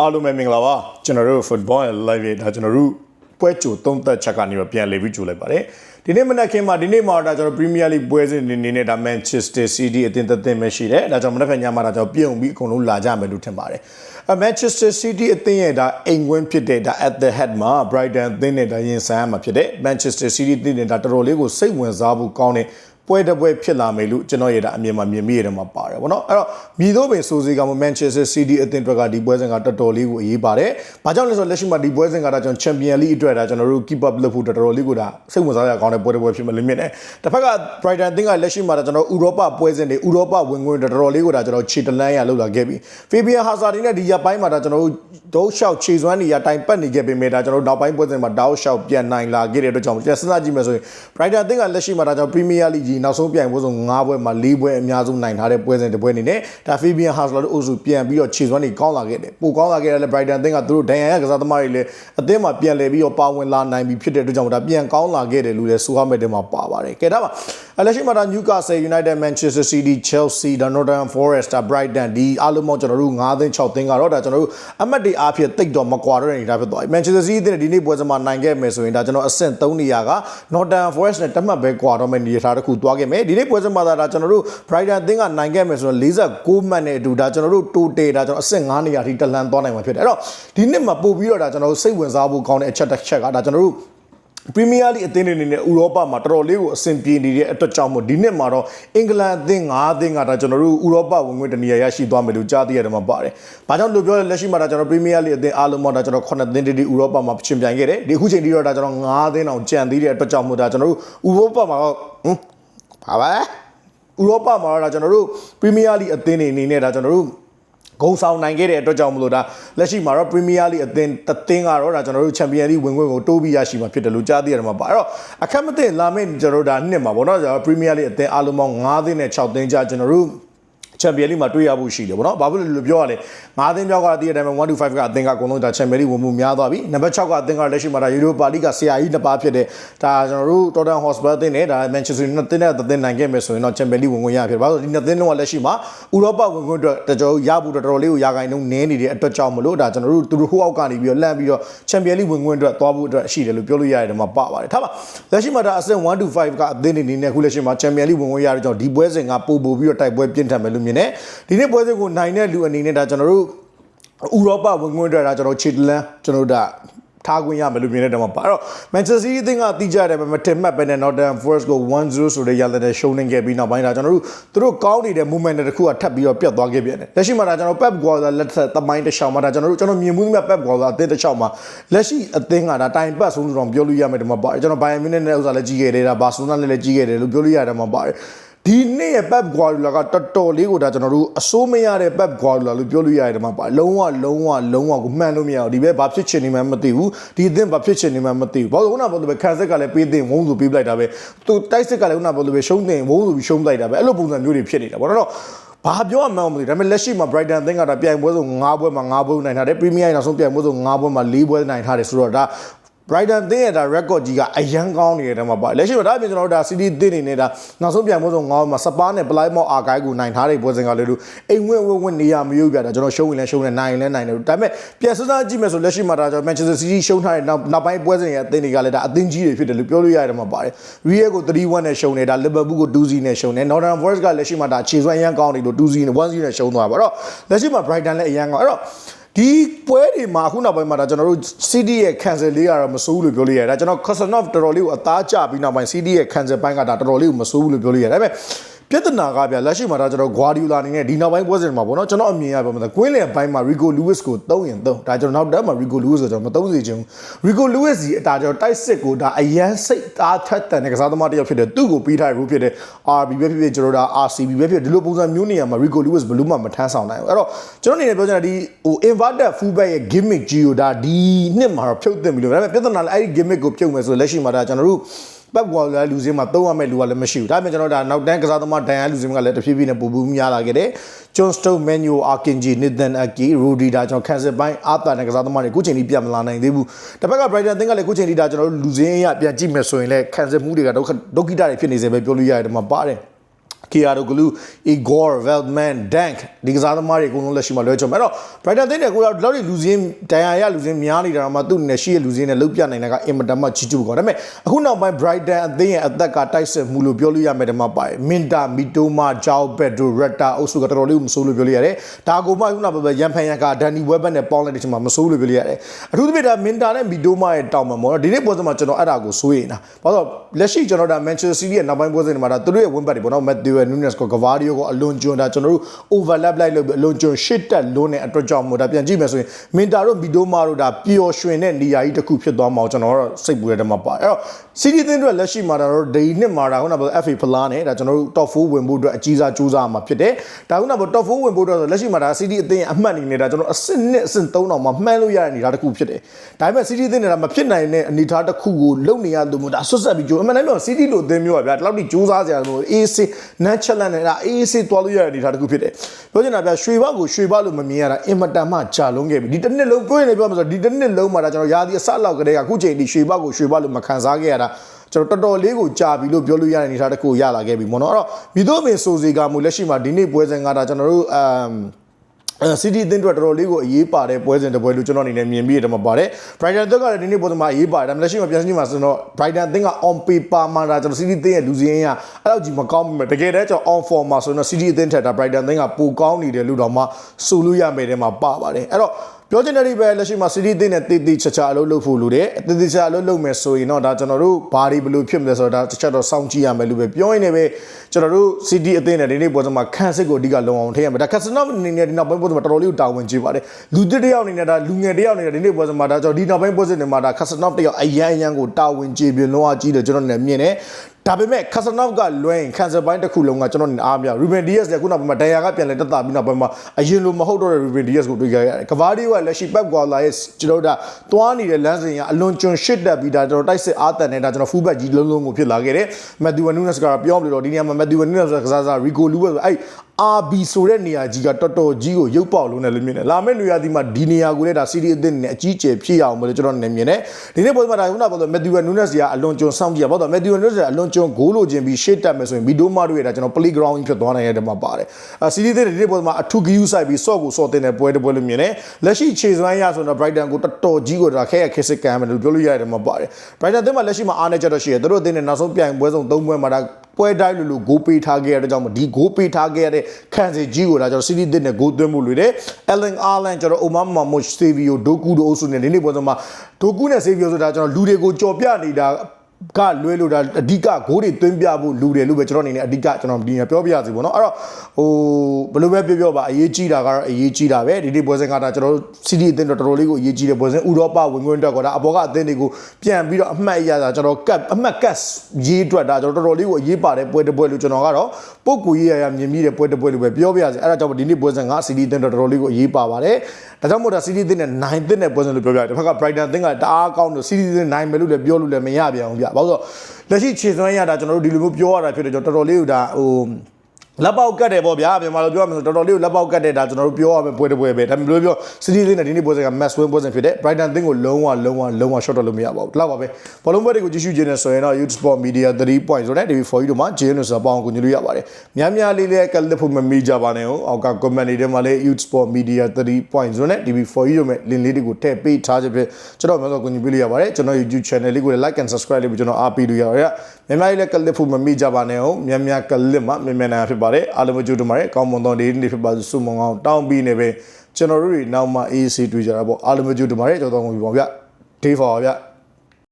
အားလုံးပဲမင်္ဂလာပါကျွန်တော်တို့ football and live ရဲ့ဒါကျွန်တော်တို့ပွဲကြိုသုံးသက်ချက်ကနေတော့ပြန်လေပြီးကြိုလိုက်ပါတယ်ဒီနေ့မနက်ခင်းမှာဒီနေ့မှာဒါကျွန်တော် Premier League ပွဲစဉ်အနေနဲ့ဒါ Manchester City အသင်းသက်သက်ပဲရှိတယ်ဒါကြောင့်မနက်ဖြန်ညမှာဒါကျွန်တော်ပြုံပြီးအကုန်လုံးလာကြမယ်လို့ထင်ပါတယ်အ Manchester City အသင်းရဲ့ဒါအိမ်ကွင်းဖြစ်တဲ့ဒါ at the head မှာ Brighton အသင်းနဲ့ဒါရင်ဆိုင်ရမှာဖြစ်တဲ့ Manchester City အသင်းနဲ့ဒါတော်တော်လေးကိုစိတ်ဝင်စားဖို့ကောင်းတဲ့ ပွဲတစ်ပွဲဖြစ်လာမယ်လို့ကျွန်တော်ရတဲ့အမြင်မှာမြင်မိရတယ်မှာပါတယ်ဗောနော်အဲ့တော့မြည်တော့ပင်စိုးစီကမှ Manchester City အသင်းအတွက်ကဒီပွဲစဉ်ကတော်တော်လေးကိုအရေးပါတယ်။ဘာကြောင့်လဲဆိုတော့လက်ရှိမှာဒီပွဲစဉ်ကဒါကျွန်တော် Champion League အတွက်ဒါကျွန်တော်တို့ keep up လုပ်ဖို့တော်တော်လေးကိုဒါစိတ်ဝင်စားရကောင်းတဲ့ပွဲတစ်ပွဲဖြစ်မယ်လို့မြင်တယ်။တစ်ဖက်က Brighton အသင်းကလက်ရှိမှာဒါကျွန်တော်ဥရောပပွဲစဉ်တွေဥရောပဝင်ခွင့်တော်တော်လေးကိုဒါကျွန်တော်ခြေတလန်းရလောက်လာခဲ့ပြီ။ Fabian Hazard နဲ့ဒီရပိုင်းမှာဒါကျွန်တော်တို့ဒုတ်လျှောက်ခြေစွမ်းနေရတိုင်ပတ်နေခဲ့ပေမဲ့ဒါကျွန်တော်တို့နောက်ပိုင်းပွဲစဉ်မှာတောက်လျှောက်ပြန်နိုင်လာခဲ့တဲ့အတွက်ကြောင့်ကျွန်တော်စဉ်းစားကြည့်မယ်ဆိုရင် Brighton အသင်းကလက်ရှိမှာဒါကျွန်တော် Premier League ကြီးနောက်ဆုံးပြိုင်ပွဲဆုံး9ပွဲမှာ4ပွဲအများဆုံးနိုင်ထားတဲ့ပွဲစဉ်တစ်ပွဲအနေနဲ့ဒါ Fabian Hazard တို့အုပ်စုပြန်ပြီးတော့ခြေစွမ်းတွေကောင်းလာခဲ့တယ်ပိုကောင်းလာခဲ့တယ်လေ Brighton အသင်းကသူတို့ဒဏ်ရာရကစားသမားတွေလည်းအသင်းမှာပြန်လည်ပြီးတော့ပါဝင်လာနိုင်ပြီဖြစ်တဲ့အတွက်ကြောင့်ဒါပြန်ကောင်းလာခဲ့တယ်လို့လည်းဆိုရမယ့်တဲမှာပါပါတယ်ကဲဒါပါလက်ရှိမှာဒါ Newcastle United Manchester City Chelsea ဒါ Nottingham Forest ဒါ Brighton ဒီအားလုံးပေါင်းကျွန်တော်တို့9သင်း6သင်းကတော့ဒါကျွန်တော်တို့အမှတ်တွေအားဖြင့်တိတ်တော့မကွာတော့တဲ့အနေအထားဖြစ်သွားပြီ Manchester City တဲ့ဒီနေ့ပွဲစဉ်မှာနိုင်ခဲ့မယ်ဆိုရင်ဒါကျွန်တော်အဆင့်3နေရာက Nottingham Forest နဲ့တတ်မှတ်ပဲကွာတော့မယ့်အနေအထားတစ်ခုသွားခဲ့မယ်ဒီနေ့ပွဲစဉ်မှာဒါကျွန်တော်တို့ Brighton အသင်းကနိုင်ခဲ့မယ်ဆိုတော့46မှတ်နဲ့အတူဒါကျွန်တော်တို့ total ဒါကျွန်တော်အဆင့်9နေရာထိတလန်သွားနိုင်မှာဖြစ်တယ်အဲ့တော့ဒီနှစ်မှာပို့ပြီးတော့ဒါကျွန်တော်တို့စိတ်ဝင်စားဖို့ကောင်းတဲ့အချက်တစ်ချက်ကဒါကျွန်တော်တို့ပရီးမီးယားလိအသင်းတွေအနေနဲ့ဥရောပမှာတော်တော်လေးကိုအဆင်ပြေနေတဲ့အတွက်ကြောင့်မို့ဒီနှစ်မှာတော့အင်္ဂလန်အသင်း၅အသင်းကဒါကျွန်တော်တို့ဥရောပဝင်ခွင့်တနေရာရရှိသွားမယ်လို့ကြားသိရတယ်မှာပါတယ်။ဘာကြောင့်လို့ပြောလဲလက်ရှိမှာဒါကျွန်တော်ပရီးမီးယားလိအသင်းအားလုံးမှာဒါကျွန်တော်9သင်းတိတိဥရောပမှာရှင်ပြိုင်ခဲ့တယ်။ဒီအခုချိန်ထိတော့ဒါကျွန်တော်၅သင်းအောင်ကြံသေးတဲ့အတွက်ကြောင့်မို့ဒါကျွန်တော်တို့ဥရောပမှာတော့ဟမ် ဘာပဲဥရောပမှာတော့ဒါကျွန်တော်တို့ပရီးမီးယားလိအသင်းတွေအနေနဲ့ဒါကျွန်တော်တို့ဂုံဆောင်နိုင်ခဲ့တဲ့အတွက်ကြောင့်မလို့ဒါလက်ရှိမှာတော့ Premier League အသင်းတသင်းကတော့ဒါကျွန်တော်တို့ Champions League ဝင်ခွင့်ကိုတိုးပြီးရရှိမှာဖြစ်တယ်လို့ကြားသိရတယ်မှာပါအဲ့တော့အခက်မသိလာမယ့်ကျွန်တော်တို့ဒါနှစ်မှာပေါ့နော်ကျွန်တော် Premier League အသင်းအားလုံးပေါင်း9သင်းနဲ့6သင်းကြားကျွန်တော်တို့ ချန်ပီယံလိမှာတွေ့ရဖို့ရှိတယ်ဗောနော်။ဘာဖြစ်လို့လို့ပြောရလဲ။၅သင်းပြောက်ကတည်းကတည်းက1 to 5ကအသင်းကအကုန်လုံးဒါချန်ပီယံလိဝင်မှုများသွားပြီ။နံပါတ်6ကအသင်းကလက်ရှိမှာဒါယူရိုပါလိကဆရာကြီးနှစ်ပါးဖြစ်တဲ့ဒါကျွန်တော်တို့ Tottenham Hotspur အသင်းနဲ့ဒါ Manchester United နဲ့အသင်းနိုင်ခဲ့မယ်ဆိုရင်တော့ချန်ပီယံလိဝင်ခွင့်ရဖြစ်တယ်။ဘာလို့ဒီနှစ်သင်းလုံးကလက်ရှိမှာဥရောပဝင်ခွင့်အတွက်တကြောရဖို့တော်တော်လေးကိုရာဂိုင်နှုန်းနည်းနေတဲ့အတွက်ကြောင့်မလို့ဒါကျွန်တော်တို့သူတို့ဟိုအောက်ကနေပြီးတော့လန့်ပြီးတော့ချန်ပီယံလိဝင်ခွင့်အတွက်သွားဖို့အတွက်ရှိတယ်လို့ပြောလို့ရတယ်ဒီမှာပါပါတယ်။ထားပါလက်ရှိမှာဒါအဆင့်1 to 5ကအသင်းတွေအနေနဲ့ခုလက်ရှိမှာချန်ပီယံလိဝင်ခွင့်ရတဲ့ကြောင့်ဒီပွဲစဉ်ကပို့ပို့ပြီးတော့တိုက်ပွဲပြင်းထန်မယ်လို့မြင်တယ်။ဒီနေ့ပွဲစဉ်ကိုနိုင်တဲ့လူအနေနဲ့ဒါကျွန်တော်တို့ဥရောပဝင်ခွင့်အတွက်ဒါကျွန်တော်ခြေတလန်းကျွန်တော်တို့ဒါထားခွင့်ရမယ်လို့မြင်တဲ့တမှာပါအဲ့တော့ Manchester City အသင်းကတိကျတယ်ပဲမထင်မှတ်ပဲနဲ့ Nottingham Forest ကို1-0ဆိုတဲ့ရလဒ်နဲ့ရှုံးနေခဲ့ပြီးနောက်ပိုင်းဒါကျွန်တော်တို့သူတို့ကောင်းနေတဲ့ movement တစ်ခုကထပ်ပြီးတော့ပြတ်သွားခဲ့ပြန်တယ်လက်ရှိမှာဒါကျွန်တော် Pep Guardiola လက်ထက်သမိုင်းတစ်ချောင်းမှာဒါကျွန်တော်တို့ကျွန်တော်မြင်မှုမြတ် Pep Guardiola အသင်းတစ်ချောင်းမှာလက်ရှိအသင်းကဒါတိုင်ပတ်ဆုံးလို့တော့ပြောလို့ရမယ်ဒီမှာပါကျွန်တော် Bayern Munich နဲ့ဥစားလည်းကြီးခဲ့တယ်ဒါ Barcelona နဲ့လည်းကြီးခဲ့တယ်လို့ပြောလို့ရတယ်မှာပါတယ် ဒီနေ့ရဲ့ Pep Guardiola ကတော်တော်လေးကိုဒါကျွန်တော်တို့အစိုးမရတဲ့ Pep Guardiola လို့ပြောလို့ရတယ်မှာပါလုံးဝလုံးဝလုံးဝကိုမှန်လို့မရဘူးဒီဘက်ဘာဖြစ်ချင်နေမှမသိဘူးဒီအသင်းဘာဖြစ်ချင်နေမှမသိဘူးဘာလို့ခုနကပြောလို့ပဲခံစစ်ကလည်းပေးတင်ဝုန်းဆိုပေးပလိုက်တာပဲသူတိုက်စစ်ကလည်းခုနကပြောလို့ပဲရှုံးတင်ဝုန်းဆိုပြီးရှုံးပလိုက်တာပဲအဲ့လိုပုံစံမျိုးတွေဖြစ်နေတာပေါ့နော်ဘာပြောမှမသိဘူးဒါပေမဲ့လက်ရှိမှာ Brighton အသင်းကဒါပြိုင်ပွဲဆို9ပွဲမှာ9ပွဲနိုင်ထားတယ် Premier နောက်ဆုံးပြိုင်ပွဲဆို9ပွဲမှာ4ပွဲနိုင်ထားတယ်ဆိုတော့ဒါ Brighton သင်းရဲ့ဒါ record ကြီးကအရန်ကောင်းနေတဲ့ထဲမှာပါလက်ရှိမှာဒါအပြင်ကျွန်တော်တို့ဒါ City သင်းနေနဲ့ဒါနောက်ဆုံးပြန်ဖို့ဆိုငေါမှာစပါးနဲ့ပလိုက်မော့အာဂိုင်းကိုနိုင်ထားတဲ့ပွဲစဉ်ကလေးလို့အိမ်ဝင်းဝင်းဝင်းနေရမရုပ်ပြတာကျွန်တော်ရှုံးရင်လည်းရှုံးတယ်နိုင်ရင်လည်းနိုင်တယ်ဒါပေမဲ့ပြန်စစကြည့်မယ်ဆိုလက်ရှိမှာဒါကျွန်တော် Manchester City ရှုံးထားတဲ့နောက်နောက်ပိုင်းပွဲစဉ်ရဲ့အသင်းတွေကလည်းဒါအသင်းကြီးတွေဖြစ်တယ်လို့ပြောလို့ရတယ်မှာပါတယ် Real ကို3-1နဲ့ရှုံးတယ်ဒါ Liverpool ကို2-0နဲ့ရှုံးတယ် Northern Forest ကလက်ရှိမှာဒါခြေစွမ်းအရန်ကောင်းတယ်လို့2-0နဲ့1-0နဲ့ရှုံးသွားပါတော့လက်ရှိမှာ Brighton လည်းအရန်ကောင်းအဲ့တော့ ဒီပွဲတွေမှာအခုနောက်ပိုင်းမှာဒါကျွန်တော်တို့ CD ရဲ့ cancel လေးကတော့မစိုးဘူးလို့ပြောလို့ရတယ်ဒါကျွန်တော် Kosanov တော်တော်လေးကိုအသားကျပြီးနောက်ပိုင်း CD ရဲ့ cancel ပိုင်းကဒါတော်တော်လေးကိုမစိုးဘူးလို့ပြောလို့ရတယ်ဒါပေမဲ့ ပြဿနာကဗျလက်ရှိမှာဒါကျွန်တော် Guardiola အနေနဲ့ဒီနောက်ပိုင်းပွဲစဉ်မှာပေါ့နော်ကျွန်တော်အမြင်ရပါမယ်ကွင်းလယ်ပိုင်းမှာ Rico Lewis ကိုသုံးရင်သုံးဒါကျွန်တော်နောက်တက်မှာ Rico Lewis ကိုကျွန်တော်မသုံးစေချင်ဘူး Rico Lewis ကြီးအတာကျွန်တော်တိုက်စစ်ကိုဒါအရန်စိတ်အားထက်တန်တဲ့ကစားသမားတစ်ယောက်ဖြစ်တယ်သူ့ကိုပြီးထားတဲ့ဖြစ်တဲ့ RB ပဲဖြစ်ဖြစ်ကျွန်တော်ဒါ RCB ပဲဖြစ်ဒီလိုပုံစံမျိုးနေရာမှာ Rico Lewis ဘယ်လို့မှမထမ်းဆောင်နိုင်ဘူးအဲ့တော့ကျွန်တော်အနေနဲ့ပြောချင်တာဒီဟို inverted fullback ရဲ့ gimmick ကြီးကိုဒါဒီနှစ်မှာတော့ဖြုတ်သိမ့်ပြီလို့ဒါပေမဲ့ပြဿနာလည်းအဲ့ဒီ gimmick ကိုဖြုတ်မယ်ဆိုလက်ရှိမှာဒါကျွန်တော်တို့ ပက်ကွာလာလူစင်းမှာသုံးရမယ့်လူကလည်းမရှိဘူးဒါပေမဲ့ကျွန်တော်ဒါနောက်တန်းကစားသမားဒန်ယာလူစင်းကလည်းတဖြည်းဖြည်းနဲ့ပူပူများလာခဲ့တယ်ဂျွန်စတုတ်မန်နျူအာကင်ဂျီနစ်ဒန်အကီရူဒီဒါကျွန်တော်ကန်ဆယ်ပိုင်းအာတာနဲ့ကစားသမားတွေအခုချိန်ထိပြန်မလာနိုင်သေးဘူးတစ်ဖက်ကဘရိုက်တန်သင်းကလည်းအခုချိန်ထိဒါကျွန်တော်တို့လူစင်းရပြန်ကြည့်မယ်ဆိုရင်လည်းကန်ဆယ်မှုတွေကဒုက္ခဒုက္ခိတတွေဖြစ်နေစေပဲပြောလို့ရတယ်ဒီမှာပါတယ် Kiaroglu Igor Veldman Dank ဒီကစားသမားတွေအကုန်လုံးလက်ရှိမှာလွဲချော်မယ်အဲ့တော့ Brighton တင်းတဲ့ကိုတော့ဒီလောက်လူစင်းတန်ရာရလူစင်းများနေတာတော့မှသူ့နဲ့ရှိရဲ့လူစင်းနဲ့လုတ်ပြနိုင်တာကအင်မတန်မှချီကျူကောဒါပေမဲ့အခုနောက်ပိုင်း Brighton အသင်းရဲ့အသက်ကတိုက်စစ်မှုလို့ပြောလို့ရမယ်တမပါတယ်မင်တာမီတိုမာဂျောက်ဘက်ဒိုရက်တာအုပ်စုကတော်တော်လေးမဆိုးလို့ပြောလို့ရတယ်ဒါကိုမှခုနကပဲရန်ဖန်ရန်ကဒန်နီဝက်ဘက်နဲ့ပေါင်းလိုက်တဲ့ချိန်မှာမဆိုးလို့ပြောလို့ရတယ်အထူးသဖြင့်ဒါမင်တာနဲ့မီတိုမာရဲ့တောင်မှာပေါ့နော်ဒီနေ့ပွဲစဉ်မှာကျွန်တော်အဲ့ဒါကိုစိုးရိမ်တာဘာလို့လက်ရှိကျွန်တော်ဒါ Manchester City ရဲ့နောက်ပိုင်းပွဲစဉ်တွေမှာဒါသူတို့ရဲ့ win back တွေပေါ့နော် Matthew Nunes ကို Gavardio ကိုအလွန်ကျွန်းဒါကျွန်တော်တို့ overlap လိုက်လို့အလွန်ကျွန်း shit တက်လွန်းတဲ့အတွက်ကြောင့်မို့ဒါပြန်ကြည့်မယ်ဆိုရင်မင်တာတို့မီတိုမာတို့ဒါပျော်ရွှင်တဲ့နေရာကြီးတစ်ခုဖြစ်သွားမှာကျွန်တော်တို့စိတ်ပူရတဲ့မှာပါအဲ့တော့ City သင်းတို့လက်ရှိမှာဒါတော့ဒီနှစ်မှာဒါခုနက FA ဖလားနဲ့ဒါကျွန်တော်တို့ top 4ဝင်ဖို့အတွက်အကြီးစားစူးစမ်းမှာဖြစ်တယ်ဒါခုနက top 4ဝင်ဖို့အတွက်ဆိုလက်ရှိမှာဒါ City အသင်းရဲ့အမှတ်အနေနဲ့ဒါကျွန်တော်အဆင့်နှစ်အဆင့်3တောင်မှမှန်းလို့ရတဲ့အနေအထားတစ်ခုဖြစ်တယ်ဒါပေမဲ့ City အသင်းနဲ့ဒါမဖြစ်နိုင်တဲ့အနေအထားတစ်ခုကိုလုံနေရသူမျိုးဒါဆွတ်ဆက်ပြီးကြိုးအမှန်တမ်းပြော City လို့အသင်းမျိုးပါဗျာဒီလောက်ထိစူးစမ်းစရာလို့ AC natural နဲ့ဒါ AC တွားလို့ရတဲ့အနေအထားတစ်ခုဖြစ်တယ်ပြောချင်တာဗျာရွှေဘကိုရွှေဘလို့မမြင်ရတာအင်မတန်မှကြာလုံးခဲ့ပြီဒီတစ်နှစ်လုံးပြောရင်လည်းပြောမှာဆိုဒီတစ်နှစ်လုံးမှာဒါကျွန်တော်ရာသီအစလောက်ကတည်းကအခုချိန်ထိရွှေဘကိုရွှေဘလို့မခံစားခဲ့ရတာကျွန်တော်တော်တော်လေးကိုကြာပြီလို့ပြောလို့ရတဲ့အနေအထားတစ်ခုရလာခဲ့ပြီပေါ့နော်အဲ့တော့မိတို့မင်းဆိုစီကမူလက်ရှိမှာဒီနေ့ပွဲစဉ်ကဒါကျွန်တော်တို့အမ်အဲ စီတီအသင်းတို့တော်တော်လေးကိုအရေးပါတဲ့ပွဲစဉ်တစ်ပွဲလို့ကျွန်တော်အနေနဲ့မြင်ပြီးရတယ်မှာပါတယ် Brighton တို့ကလည်းဒီနေ့ပွဲစဉ်မှာအရေးပါတယ်ဒါပေမဲ့လက်ရှိမှာပြန်ကြည့်မှာဆိုတော့ Brighton အသင်းက on paper မှာဒါကျွန်တော်စီတီအသင်းရဲ့လူစင်းရအဲ့လောက်ကြီးမကောင်းဘူးတကယ်တမ်းကျွန်တော် on form မှာဆိုတော့စီတီအသင်းထက်ဒါ Brighton အသင်းကပိုကောင်းနေတယ်လို့တော့မှဆိုလို့ရမယ်တဲ့မှာပါပါတယ်အဲ့တော့ ပြောချင်တဲ့ဒီပဲလက်ရှိမှာစီတီအသင်းနဲ့တည်တည်ချာချာအလုပ်လုပ်ဖို့လိုတယ်တည်တည်ချာအလုပ်လုပ်မယ်ဆိုရင်တော့ဒါကျွန်တော်တို့ဘာတွေဘယ်လိုဖြစ်မလဲဆိုတော့ဒါတစ်ချက်တော့စောင့်ကြည့်ရမယ်လို့ပဲပြောရင်းနဲ့ပဲကျွန်တော်တို့စီတီအသင်းနဲ့ဒီနေ့ပွဲစဉ်မှာခန့်စစ်ကိုအဓိကလုံအောင်ထိရမယ်ဒါခက်စနော့အနေနဲ့ဒီနောက်ပိုင်းပွဲစဉ်မှာတော်တော်လေးတာဝန်ကြီးပါတယ်လူတစ်တယောက်အနေနဲ့ဒါလူငယ်တစ်ယောက်အနေနဲ့ဒီနေ့ပွဲစဉ်မှာဒါကျွန်တော်ဒီနောက်ပိုင်းပွဲစဉ်တွေမှာဒါခက်စနော့တစ်ယောက်အရန်အရန်ကိုတာဝန်ကြီးပြီးလုံးဝကြီးတယ်ကျွန်တော်လည်းမြင်တယ် ဒါပေမဲ့ခါစနော့ကလွဲရင်ကန်ဆယ်ပိုင်းတစ်ခုလုံးကကျွန်တော်နေအားမရရူဘင်ဒီယက်စ်လည်းခုနောက်ပိုင်းမှာဒန်ယာကပြန်လဲတက်တာပြီးနောက်ပိုင်းမှာအရင်လိုမဟုတ်တော့တဲ့ရူဘင်ဒီယက်စ်ကိုတွေ့ကြရတယ်ကဘာဒီကလက်ရှိပက်ကွာလာရဲ့ကျွန်တော်တို့ကတွားနေတဲ့လမ်းစဉ်ကအလွန်ကျွန်းရှစ်တက်ပြီးဒါကျွန်တော်တိုက်စစ်အားတန်နေတာကျွန်တော်ဖူးဘက်ကြီးလုံးလုံးကိုဖြစ်လာခဲ့တယ်မက်သီဝနူးနက်စ်ကပြောမလို့တော့ဒီနေရာမှာမက်သီဝနူးနက်စ်ကစားစားရီကိုလူပဲဆိုအဲ့ RB ဆိုတဲ့နေရာကြီးကတော်တော်ကြီးကိုရုပ်ပေါက်လုံးနဲ့လည်းမြင်တယ်လာမယ့်နေရာဒီမှာဒီနေရာကိုလည်းဒါစီးရီအသင်းနဲ့အကြီးကျယ်ဖြစ်ရအောင်မလို့ကျွန်တော်နေမြင်တယ်ဒီနေ့ပေါ်မှာဒါခုနကပြောတော့မက်သီဝနူးနက်စ်ကအလွန်ကျွန်းစောင့်ကြည့်ရပါတော့မက်သီဝနူးနက်စ်ကအလွန်ကျွန်းဂိုးလိုချင်ပြီးရှေ့တက်မယ်ဆိုရင်ဗီဒိုမာတို့ရဲ့ဒါကျွန်တော် play ground ကြီးဖြစ်သွားနိုင်တဲ့မှာပါတယ်အစီးရီးတဲ့ဒီနေ့ပေါ်မှာအထူးဂယူးဆိုင်ပြီးဆော့ကိုဆော့တင်တဲ့ပွဲတစ်ပွဲလို့မြင်တယ်လက်ရှိခြေစွမ်းရဆိုတော့ Brighton ကိုတော်တော်ကြီးကိုဒါခဲရခက်စစ်ကမ်းမယ်လို့ပြောလို့ရတယ်မှာပါတယ် Brighton အသင်းမှာလက်ရှိမှာအားနေချက်တော့ရှိတယ်သူတို့အသင်းနဲ့နောက်ဆုံးပြိုင်ပွဲဆုံး၃ပွဲမှာဒါ ပွဲတိုင်းလိုလိုဂိုးပေးထားခဲ့ရတဲ့ကြောင့်ဒီဂိုးပေးထားခဲ့ရတဲ့ခံစီကြီးကိုဒါကျွန်တော်စီးတီးတစ်နဲ့ဂိုးသွင်းမှုလွေတယ်။ Ellen Arland ကျွန်တော် Omar Mamush Savio Doku တို့အုပ်စုနဲ့ဒီနေ့ပွဲဆုံးမှာဒိုကူနဲ့ Savio ဆိုတာကျွန်တော်လူတွေကိုကြော်ပြနေတာကလွဲလို့ဒါအဓိကဂိုးတွေသွင်းပြဖို့လူတယ်လို့ပဲကျွန်တော်အနေနဲ့အဓိကကျွန်တော်ဒီနေ့ပြောပြရစီပေါ့နော်အဲ့တော့ဟို ဘယ်လိုပဲပြောပြောပါအရေးကြီးတာကတော့အရေးကြီးတာပဲဒီနေ့ပွဲစဉ်ကဒါကျွန်တော်တို့စီးတီးအသင်းတော်တော်လေးကိုအရေးကြီးတဲ့ပွဲစဉ်ဥရောပဝင်ခွင့်အတွက်ကဒါအပေါ်ကအသင်းတွေကိုပြန်ပြီးတော့အမှတ်ရတာကျွန်တော်ကတ်အမှတ်ကတ်ရေးအတွက်ဒါကျွန်တော်တော်တော်လေးကိုအရေးပါတဲ့ပွဲတစ်ပွဲလို့ကျွန်တော်ကတော့ပုံကူရေးရရမြင်မိတဲ့ပွဲတစ်ပွဲလို့ပဲပြောပြရစီအဲ့ဒါကြောင့်ဒီနေ့ပွဲစဉ်ကစီးတီးအသင်းတော်တော်လေးကိုအရေးပါပါတယ်ဒါကြောင့်မို့ဒါစီးတီးအသင်းနဲ့နိုင်တဲ့နဲ့ပွဲစဉ်လို့ပြောပြရတယ်တစ်ဖက်က Brighton အသင်းကတအားကောင်းလို့စီးတီးအသင်းနိုင်မယ်လို့လည်းပြောလို့လည်းမရပြန်ဘူးဗျဘာလို့ဆိုလက်ရှိခြေစွမ်းရတာကျွန်တော်တို့ဒီလိုမျိုးပြောရတာဖြစ်တယ်ကျွန်တော်တော်တော်လေးကိုဒါဟို လက်ပေါက်ကတ်တယ်ပေါ့ဗျာမြန်မာလိုပြောရမယ်ဆိုတော်တော်လေးကိုလက်ပေါက်ကတ်တယ်ဒါကျွန်တော်တို့ပြောရမယ်ပွဲတစ်ပွဲပဲဒါမျိုးပြောစီးတီးလေးနဲ့ဒီနေ့ပွဲစဉ်က match win ပွဲစဉ်ဖြစ်တယ် Brighton သင်းကိုလုံးဝလုံးဝလုံးဝ short တော့လို့မရပါဘူးဒီလောက်ပါပဲဘောလုံးပွဲတွေကိုကြည့်ရှုခြင်းနဲ့ဆိုရင်တော့ Youth Sport Media 3 point ဆိုတဲ့ TV4 တို့မှာ JN ဆိုပေါင်းကိုညွှန်လို့ရပါတယ်များများလေးလေးကလစ်ဖို့မမိကြပါနဲ့ဟုတ်အောက်က comment တွေထဲမှာလည်း Youth Sport Media 3 point ဆိုတဲ့ TV4 တို့မဲ့ link လေးတွေကိုထည့်ပေးထားခြင်းဖြင့်ကျွန်တော်မျိုးဆိုကိုညွှန်ပြလို့ရပါတယ်ကျွန်တော် YouTube channel လေးကိုလည်း like and subscribe လေးပြီးကျွန်တော်အားပေးလို့ရပါတယ် များများလေးလည်းကလစ်ဖို့မမိကြပါနဲ့ဟုတ်များများကလစ်မှာမြန်မြန်နိုင်ဖြစ်ပါတယ်အားလုံးကြိုးတူပါတယ်ကောင်းမွန်သောနေ့နေ့ဖြစ်ပါစေဆုမွန်ကောင်းတောင်းပြီးနေပဲကျွန်တော်တို့တွေနောက်မှ AC တွေ့ကြတာပေါ့အားလုံးကြိုးတူပါတယ်ကြောက်တော့ဝင်ပါဗျ day for ဗျ